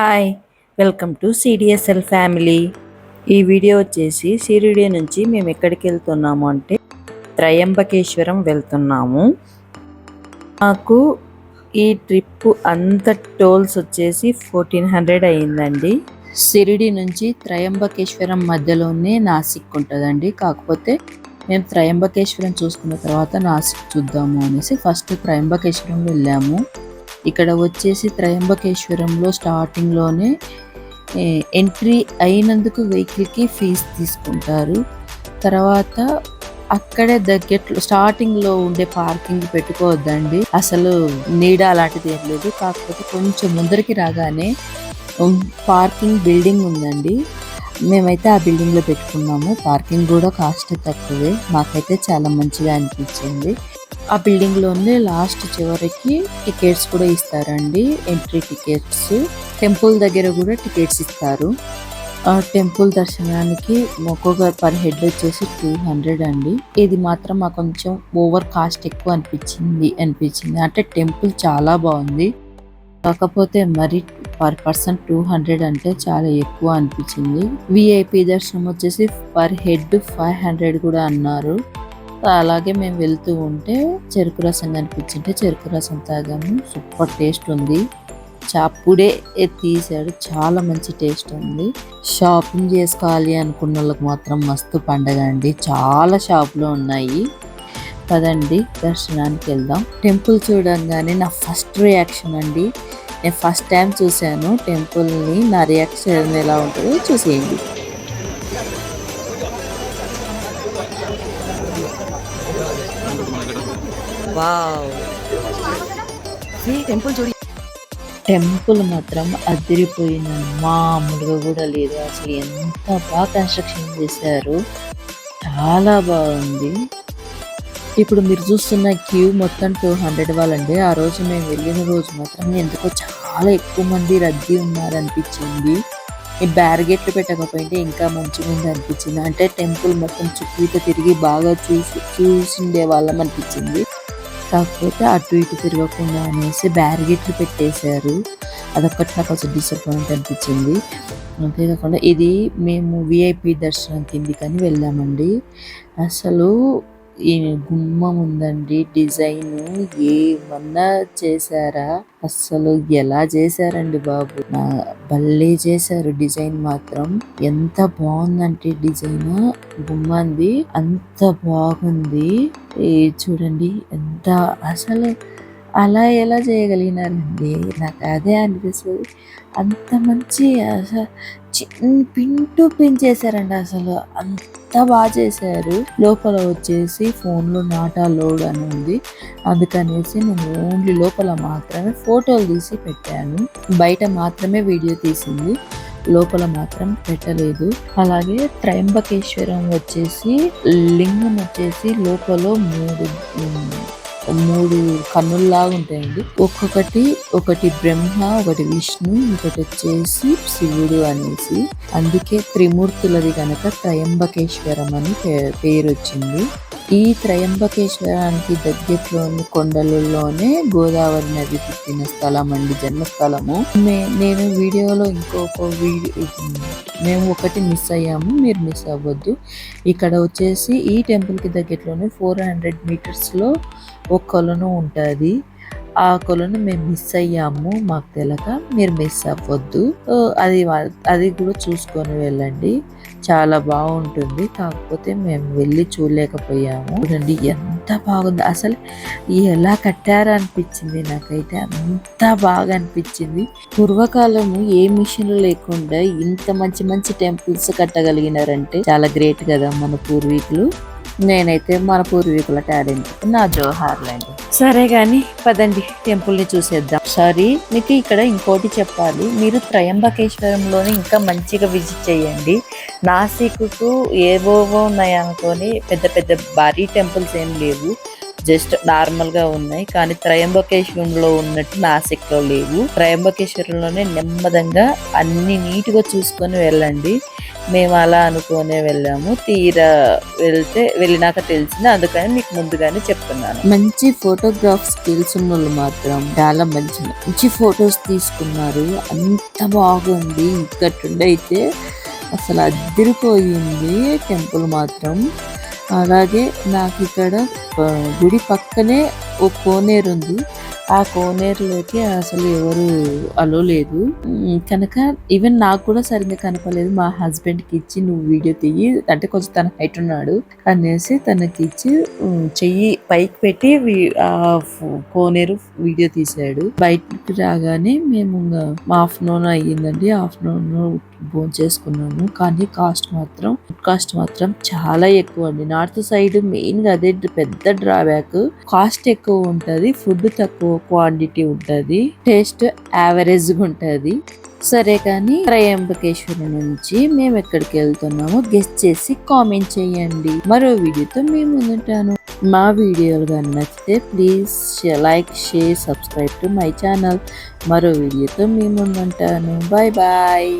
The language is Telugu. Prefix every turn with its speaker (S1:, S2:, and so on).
S1: Hi welcome to CDSL family ఈ వీడియో వచ్చేసి షిరిడి నుంచి మేము ఎక్కడికి వెళ్తున్నాము అంటే త్రయంబకేశ్వరం వెళ్తున్నాము. మాకు ఈ ట్రిప్ అంత టోల్స్ వచ్చేసి ఫోర్టీన్ హండ్రెడ్ అయ్యిందండి షిరిడి నుంచి త్రయంబకేశ్వరం మధ్యలోనే నాసిక్ ఉంటుందండి. కాకపోతే మేము త్రయంబకేశ్వరం చూసుకున్న తర్వాత నాసిక్ చూద్దాము అనేసి ఫస్ట్ త్రయంబకేశ్వరం వెళ్ళాము. ఇక్కడ వచ్చేసి త్రయంబకేశ్వరంలో స్టార్టింగ్లోనే ఎంట్రీ అయినందుకు వెహికల్కి ఫీజు తీసుకుంటారు. తర్వాత అక్కడే దగ్గరలో స్టార్టింగ్లో ఉండే పార్కింగ్ పెట్టుకోవద్దండి. అసలు నీడ అలాంటిది ఏం లేదు. కాకపోతే కొంచెం ముందరికి రాగానే పార్కింగ్ బిల్డింగ్ ఉందండి. మేమైతే ఆ బిల్డింగ్లో పెట్టుకున్నాము. పార్కింగ్ కూడా కాస్ట్ తక్కువే. మాకైతే చాలా మంచిగా అనిపించింది. ఆ బిల్డింగ్లోనే లాస్ట్ చివరికి టికెట్స్ కూడా ఇస్తారండి. ఎంట్రీ టికెట్స్ టెంపుల్ దగ్గర కూడా టికెట్స్ ఇస్తారు. ఆ టెంపుల్ దర్శనానికి ఒక్కొక్క పర్ హెడ్ వచ్చేసి టూ హండ్రెడ్ అండి. ఇది మాత్రం మాకు కొంచెం ఓవర్ కాస్ట్ ఎక్కువ అనిపించింది అనిపించింది. అంటే టెంపుల్ చాలా బాగుంది. కాకపోతే మరి పర్ పర్సన్ టూ హండ్రెడ్ అంటే చాలా ఎక్కువ అనిపించింది. విఐపి దర్శనం వచ్చేసి పర్ హెడ్ ఫైవ్ హండ్రెడ్ కూడా అన్నారు. అలాగే మేము వెళ్తూ ఉంటే చెరుకు రసం కనిపించింటే చెరుకు రసం తాగాము. సూపర్ టేస్ట్ ఉంది. అప్పుడే తీసాడు. చాలా మంచి టేస్ట్ ఉంది. షాపింగ్ చేసుకోవాలి అనుకున్న వాళ్ళకి మాత్రం మస్తు పండగ అండి. చాలా షాపులు ఉన్నాయి. పదండి దర్శనానికి వెళ్దాం. టెంపుల్ చూడంగానే నా ఫస్ట్ రియాక్షన్ అండి. నేను ఫస్ట్ టైం చూశాను. టెంపుల్ని నా రియాక్షన్ ఎలా ఉంటుందో చూసేయండి.
S2: వావ్. టెంపుల్ చూడి.
S1: టెంపుల్ మాత్రం అదిరిపోయిన మామూలుగా కూడా లేదు. అసలు ఎంత బాగా కన్స్ట్రక్షన్ చేశారు. చాలా బాగుంది. ఇప్పుడు మీరు చూస్తున్న క్యూ మొత్తం టూ హండ్రెడ్ వాళ్ళండి. ఆ రోజు మేము వెళ్ళిన రోజు మాత్రం ఎందుకో చాలా ఎక్కువ మంది రద్దీ ఉన్నారు అనిపించింది ఈ బ్యారిగేట్లు పెట్టకపోయింటే ఇంకా మంచిగా ఉంది అనిపించింది. అంటే టెంపుల్ మొత్తం చుట్టూ తిరిగి బాగా చూసి చూసిండే వాళ్ళం అనిపించింది. కాకపోతే అటు ఇటు తిరగకుండా అనేసి బ్యారిగేట్లు పెట్టేశారు. అదొక్కటి నాకు కొంచెం డిసప్పాయింట్ అనిపించింది. అంతేకాకుండా ఇది మేము విఐపి దర్శనం కింది కానీ వెళ్ళామండి. అసలు ఈ గుమ్మం ఉందండి. డిజైన్ ఏమన్నా చేశారా? అస్సలు ఎలా చేశారండి బాబు? భలే చేశారు డిజైన్ మాత్రం. ఎంత బాగుందంటే డిజైన్. గుమ్మంది అంత బాగుంది. చూడండి ఎంత అసలు అలా ఎలా చేయగలిగినారండి? నాకు అదే అనిపిస్తుంది. అంత మంచి అసలు పింటూ పెంచేశారండి అసలు. అంత బాగా చేశారు. లోపల వచ్చేసి ఫోన్లో నాటా లోడ్ అని ఉంది. అందుకనేసి నేను ఓన్లీ లోపల మాత్రమే ఫోటోలు తీసి పెట్టాను. బయట మాత్రమే వీడియో తీసింది. లోపల మాత్రం పెట్టలేదు. అలాగే త్రయంబకేశ్వరం వచ్చేసి లింగం వచ్చేసి లోపల మూడు మూడు కన్నుల్లాగా ఉంటాయండి. ఒక్కొక్కటి ఒకటి బ్రహ్మ ఒకటి విష్ణు ఒకటి వచ్చేసి శివుడు అనేసి. అందుకే త్రిమూర్తులది కనుక త్రయంబకేశ్వరం అని పేరు వచ్చింది ఈ త్రయంబకేశ్వరానికి దగ్గరలోని కొండలలోనే గోదావరి నది పుట్టిన స్థలం అండి జన్మస్థలము. నేను వీడియోలో ఇంకొక వీడియో మేము ఒకటి మిస్ అయ్యాము మీరు మిస్ అవ్వద్దు. ఇక్కడ వచ్చేసి ఈ టెంపుల్కి దగ్గరలోనే ఫోర్ హండ్రెడ్ మీటర్స్లో ఒక కొలను ఉంటుంది. ఆ కొలను మేము మిస్ అయ్యాము. మాకు తెలక మీరు మిస్ అవ్వద్దు. అది అది కూడా చూసుకొని వెళ్ళండి. చాలా బాగుంటుంది. కాకపోతే మేము వెళ్ళి చూడలేకపోయాము. చూడండి ఎంత బాగుంది. అసలు ఎలా కట్టారు అనిపించింది నాకైతే అంత బాగా అనిపించింది పూర్వకాలము ఏ మిషన్లు లేకుండా ఇంత మంచి మంచి టెంపుల్స్ కట్టగలిగినారంటే చాలా గ్రేట్ కదా మన పూర్వీకులు. నేనైతే మన పూర్వీకుల టాలెంట్ నా జోహార్లండి సరే గాని పదండి టెంపుల్ని చూసేద్దాం. సారీ మీకు ఇక్కడ ఇంకోటి చెప్పాలి. మీరు త్రయంబకేశ్వరంలోనే ఇంకా మంచిగా విజిట్ చేయండి. నాసిక్కు ఏవోవో ఉన్నాయి అనుకొని పెద్ద పెద్ద భారీ టెంపుల్స్ ఏం లేవు. జస్ట్ నార్మల్గా ఉన్నాయి. కానీ త్రయంబకేశ్వరంలో ఉన్నట్టు నాసిక్లో లేవు. త్రయంబకేశ్వరంలోనే నెమ్మదంగా అన్ని నీట్గా చూసుకొని వెళ్ళండి. మేము అలా అనుకోనే వెళ్ళాము. తీరా వెళ్తే వెళ్ళినాక తెలిసింది. అందుకని మీకు ముందుగానే చెప్తున్నాను. మంచి ఫోటోగ్రాఫ్ స్కిల్స్ ఉన్న వాళ్ళు మాత్రం చాలా మంచి మంచి ఫొటోస్ తీసుకున్నారు. అంత బాగుంది. ఇక్కడుండి అయితే అసలు అదిరిపోయింది. టెంపుల్ మాత్రం. అలాగే నాకు ఇక్కడ గుడి పక్కనే ఓ కోనేరు ఉంది. ఆ కోనేరులోకి అసలు ఎవరు అలో లేదు. కనుక ఈవెన్ నాకు కూడా సరిగ్గా కనపలేదు మా హస్బెండ్కి ఇచ్చి నువ్వు వీడియో తీయి. అంటే కొంచెం తన హైట్ ఉన్నాడు అనేసి తనకి ఇచ్చి చెయ్యి పైకి పెట్టి ఆ కోనేరు వీడియో తీసాడు బయటకు రాగానే మేము ఆఫ్టర్నూన్ అయ్యిందండి. ఆఫ్టర్నూన్ భోజనం చేసుకున్నాము కానీ కాస్ట్ మాత్రం కాస్ట్ మాత్రం చాలా ఎక్కువ అండి. నార్త్ సైడ్ మెయిన్గా అదే పెద్ద డ్రాబ్యాక్. కాస్ట్ ఎక్కువ ఉంటది ఫుడ్ తక్కువ క్వాంటిటీ ఉంటది టేస్ట్ యావరేజ్గా ఉంటది. సరే కానీ త్రయంబకేశ్వరం నుంచి మేము ఎక్కడికి వెళ్తున్నామో గెస్ట్ చేసి కామెంట్ చేయండి. మరో వీడియోతో మేము ముందుంటాను. మా వీడియోలు కానీ నచ్చితే please like share subscribe to my channel. మరో వీడియోతో మేము ముందుంటాను. Bye bye.